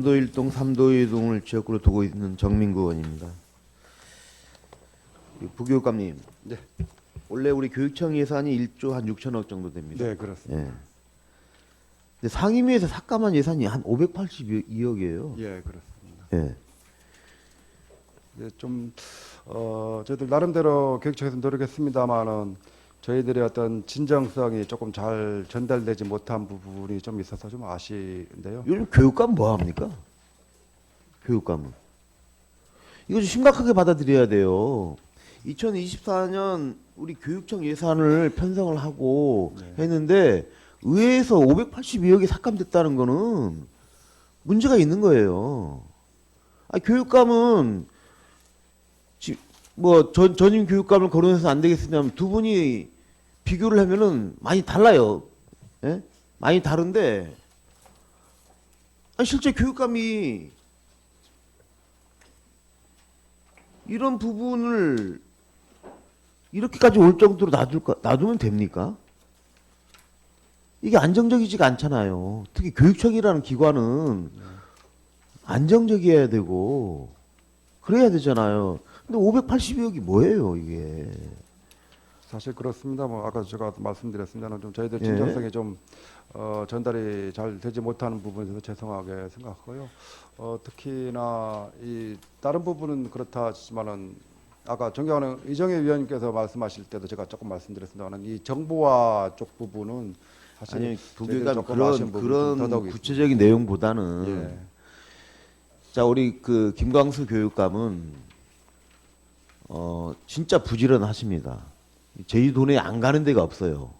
삼도 일동 삼도 이동을 지역구로 두고 있는 정민구 의원입니다. 이 부교육감님, 네. 원래 우리 교육청 예산이 1조 한 6천억 정도 됩니다. 네, 그렇습니다. 예. 근데 상임위에서 삭감한 예산이 한 582억이에요. 예, 그렇습니다. 예. 예, 좀 어, 저희들 나름대로 교육청에서 노력했습니다만은 저희들의 어떤 진정성이 조금 잘 전달되지 못한 부분이 좀 있어서 좀 아쉬운데요. 요즘 교육감 뭐 합니까? 교육감은 이거 좀 심각하게 받아들여야 돼요. 2024년 우리 교육청 예산을 편성을 하고 네. 했는데 의회에서 582억이 삭감됐다는 거는 문제가 있는 거예요. 아, 교육감은 지, 뭐 전, 전임 교육감을 거론해서 안 되겠으냐면 두 분이 비교를 하면은 많이 달라요. 예? 많이 다른데 아니, 실제 교육감이 이런 부분을 이렇게까지 올 정도로 놔둘까, 놔두면 됩니까? 이게 안정적이지가 않잖아요. 특히 교육청이라는 기관은 안정적이어야 되고 그래야 되잖아요. 근데 582억이 뭐예요, 이게? 사실 그렇습니다. 뭐 아까 제가 말씀드렸습니다는 좀 저희들 예. 진정성이 좀 어, 전달이 잘 되지 못하는 부분에서 죄송하게 생각하고요. 어, 특히나 이 다른 부분은 그렇다 하지만은 아까 존경하는 이정혜 위원님께서 말씀하실 때도 제가 조금 말씀드렸습니다만 이 정보화 쪽 부분은 사실 아니, 조금 그런 그런 더더욱 있습니다. 구체적인 내용보다는 예. 자 우리 그 김광수 교육감은 어 진짜 부지런하십니다. 제 돈에 안 가는 데가 없어요.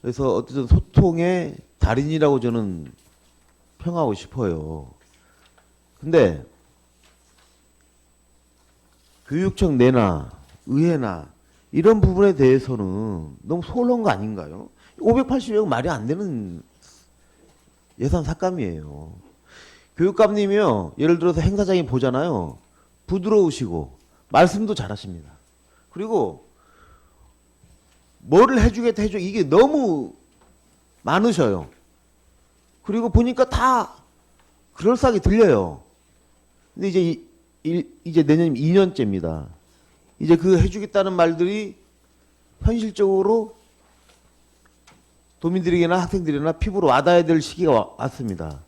그래서 어쨌든 소통의 달인이라고 저는 평하고 싶어요. 근데 교육청 내나 의회나 이런 부분에 대해서는 너무 소홀한 거 아닌가요? 580억 말이 안 되는 예산 삭감이에요. 교육감님이요. 예를 들어서 행사장에 보잖아요. 부드러우시고 말씀도 잘하십니다. 그리고 뭐를 해주겠다 해줘 이게 너무 많으셔요. 그리고 보니까 다 그럴싸하게 들려요. 근데 이제 이, 일- 이제 내년 2년째입니다. 이제 그 해주겠다는 말들이 현실적으로 도민들에게나 학생들이나 피부로 와닿아야 될 시기가 와- 왔습니다.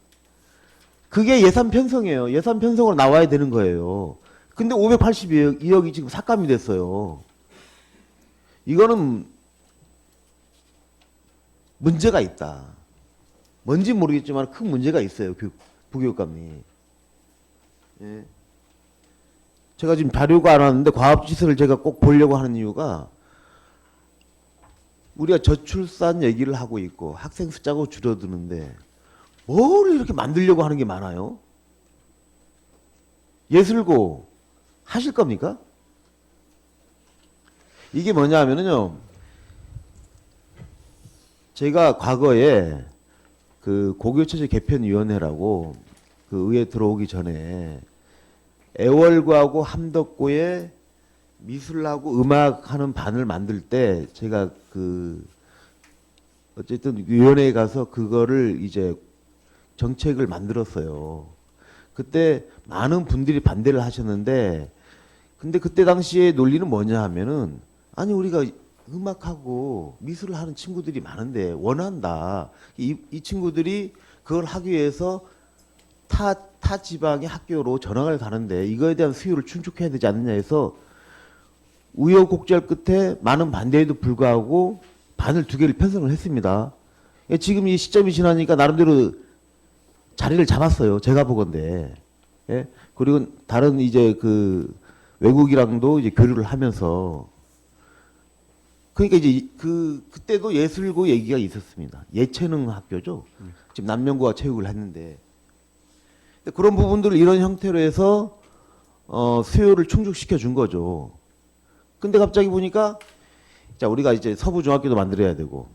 그게 예산 편성이에요. 예산 편성으로 나와야 되는 거예요. 근데 582억 2억이 지금 삭감이 됐어요. 이거는 문제가 있다. 뭔지 모르겠지만 큰 문제가 있어요. 교육, 부교육감이. 예. 제가 지금 자료가 안 왔는데 과업지수를 제가 꼭 보려고 하는 이유가 우리가 저출산 얘기를 하고 있고 학생 숫자가 줄어드는데 뭘 이렇게 만들려고 하는 게 많아요? 예술고 하실 겁니까? 이게 뭐냐 하면은요. 제가 과거에 그 고교체제 개편위원회라고 그 의회 들어오기 전에 애월고하고 함덕고에 미술하고 음악하는 반을 만들 때 제가 그 어쨌든 위원회에 가서 그거를 이제 정책을 만들었어요. 그때 많은 분들이 반대를 하셨는데 근데 그때 당시에 논리는 뭐냐 하면은 아니 우리가 음악하고 미술을 하는 친구들이 많은데 원한다. 이, 이 친구들이 그걸 하기 위해서 타, 타 지방의 학교로 전학을 가는데 이거에 대한 수요를 충족해야 되지 않느냐 해서 우여곡절 끝에 많은 반대에도 불구하고 반을 두 개를 편성을 했습니다. 예, 지금 이 시점이 지나니까 나름대로 자리를 잡았어요. 제가 보건데. 예? 그리고 다른 이제 그 외국이랑도 이제 교류를 하면서 그러니까 이제 이- 그 그때도 예술고 얘기가 있었습니다. 예체능 학교죠. 지금 남녀고와 체육을 했는데 그런 부분들을 이런 형태로 해서 어, 수요를 충족시켜 준 거죠. 근데 갑자기 보니까 자 우리가 이제 서부 중학교도 만들어야 되고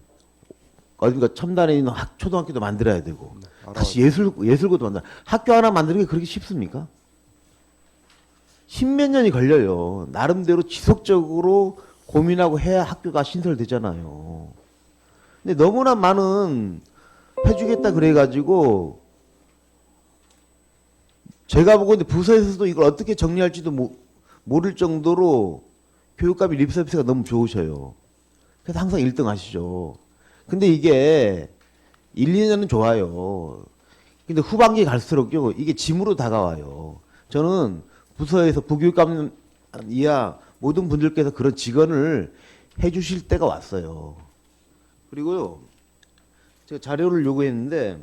어딘가 첨단에 있는 학, 초등학교도 만들어야 되고 알아요. 다시 예술 예술고도 만들 학교 하나 만드는 게 그렇게 쉽습니까? 십몇 년이 걸려요. 나름대로 지속적으로 고민하고 해야 학교가 신설되잖아요. 근데 너무나 많은 해주겠다 그래가지고 제가 보건데 부서에서도 이걸 어떻게 정리할지도 모, 모를 정도로 교육감이 립 서비스가 너무 좋으셔요. 그래서 항상 1등 하시죠. 근데 이게 1, 2년은 좋아요. 근데 후반기에 갈수록요, 이게 짐으로 다가와요. 저는 부서에서 부교육감 이하 모든 분들께서 그런 직원을 해주실 때가 왔어요. 그리고요, 제가 자료를 요구했는데,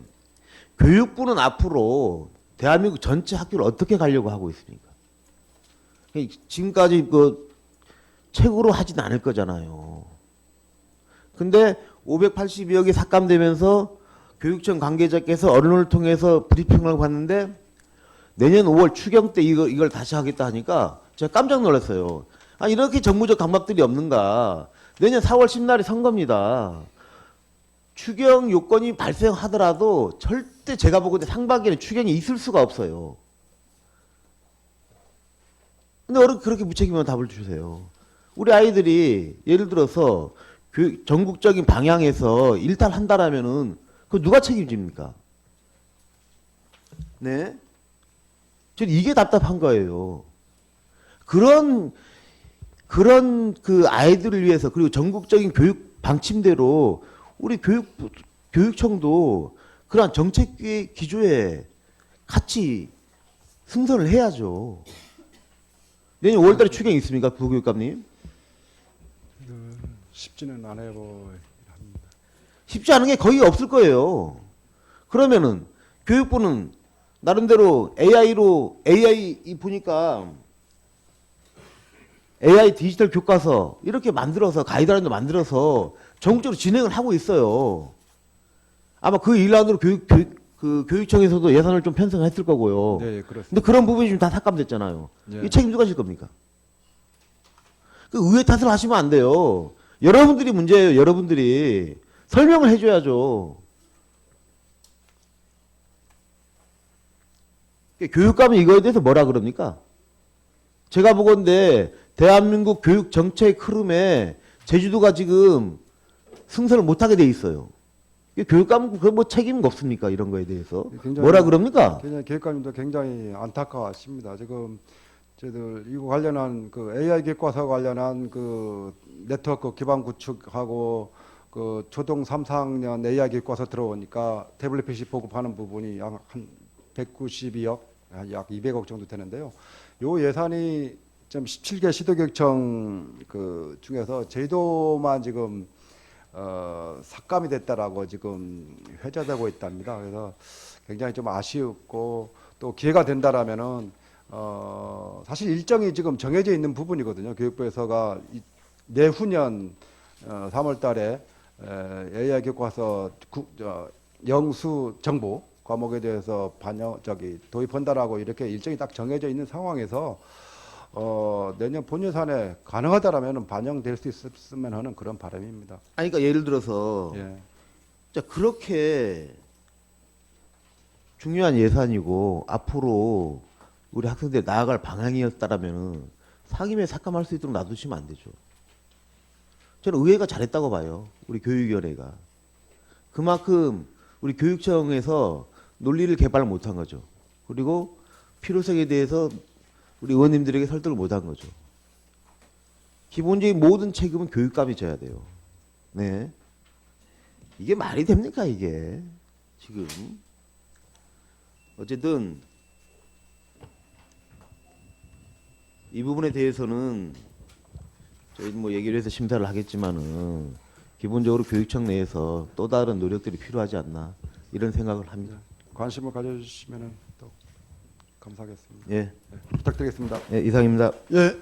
교육부는 앞으로 대한민국 전체 학교를 어떻게 가려고 하고 있습니까? 지금까지 그 책으로 하진 않을 거잖아요. 근데 582억이 삭감되면서 교육청 관계자께서 언론을 통해서 브리핑을 봤는데 내년 5월 추경 때 이거 이걸 다시 하겠다 하니까 제가 깜짝 놀랐어요. 아 이렇게 정무적 강박들이 없는가? 내년 4월 10날이 선거입니다. 추경 요건이 발생하더라도 절대 제가 보건데 상반기에는 추경이 있을 수가 없어요. 근데 어떻게 그렇게 무책임한 답을 주세요? 우리 아이들이 예를 들어서 교육, 전국적인 방향에서 일탈한다라면은 그 누가 책임집니까? 네? 저는 이게 답답한 거예요. 그런 그런 그 아이들을 위해서 그리고 전국적인 교육 방침대로 우리 교육 교육청도 그러한 정책 기- 기조에 같이 승선을 해야죠. 내년 5월달에 추경 있습니까, 부교육감님? 쉽지는 않아 뭐 쉽지 않은 게 거의 없을 거예요. 그러면은 교육부는 나름대로 AI로 AI 이 보니까 AI 디지털 교과서 이렇게 만들어서 가이드라인도 만들어서 전국적으로 진행을 하고 있어요. 아마 그 일환으로 교육, 교육 그 교육청에서도 예산을 좀 편성했을 거고요. 네, 그렇습니다. 근데 그런 부분이 지금 다 삭감됐잖아요. 예. 이 책임 누가 질 겁니까? 그 의회 탓을 하시면 안 돼요. 여러분들이 문제예요. 여러분들이 설명을 해줘야죠. 교육감이 이거에 대해서 뭐라 그럽니까? 제가 보건데 대한민국 교육 정책 흐름에 제주도가 지금 승선을 못하게 돼 있어요. 이게 교육감 그뭐 책임 없습니까? 이런 거에 대해서 굉장히- 뭐라 그럽니까? 굉장히 교육감님도 굉장히 안타까워하십니다. 지금 저희들 이거 관련한 그 AI 교과서 관련한 그 네트워크 기반 구축하고 그 초등 3, 4학년 AI 교과서 들어오니까 태블릿 PC 보급하는 부분이 약 한 192억, 약 200억 정도 되는데요. 요 예산이 좀 17개 시도교육청 그 중에서 제주도만 지금 어, 삭감이 됐다라고 지금 회자되고 있답니다. 그래서 굉장히 좀 아쉬웠고 또 기회가 된다라면은 어, 사실 일정이 지금 정해져 있는 부분이거든요. 교육부에서가 이- 내후년 어, 3월 달에 AI 교과서 구, 저, 영수 정보 과목에 대해서 반영 저기 도입한다라고 이렇게 일정이 딱 정해져 있는 상황에서 어, 내년 본 예산에 가능하다라면 반영될 수 있었으면 하는 그런 바람입니다. 아니 그러니까 예를 들어서 예. 자 그렇게 중요한 예산이고 앞으로 우리 학생들 나아갈 방향이었다라면은 상임에 삭감할 수 있도록 놔두시면 안 되죠. 저는 의회가 잘했다고 봐요. 우리 교육위원회가 그만큼 우리 교육청에서 논리를 개발 못한 거죠. 그리고 필요성에 대해서 우리 의원님들에게 설득을 못한 거죠. 기본적인 모든 책임은 교육감이 져야 돼요. 네. 이게 말이 됩니까 이게 지금 어쨌든 이 부분에 대해서는 저희 뭐 얘기를 해서 심사를 하겠지만은 기본적으로 교육청 내에서 또 다른 노력들이 필요하지 않나 이런 생각을 합니다. 관심을 가져주시면 또 감사하겠습니다. 예, 네, 부탁드리겠습니다. 예 이상입니다. 예,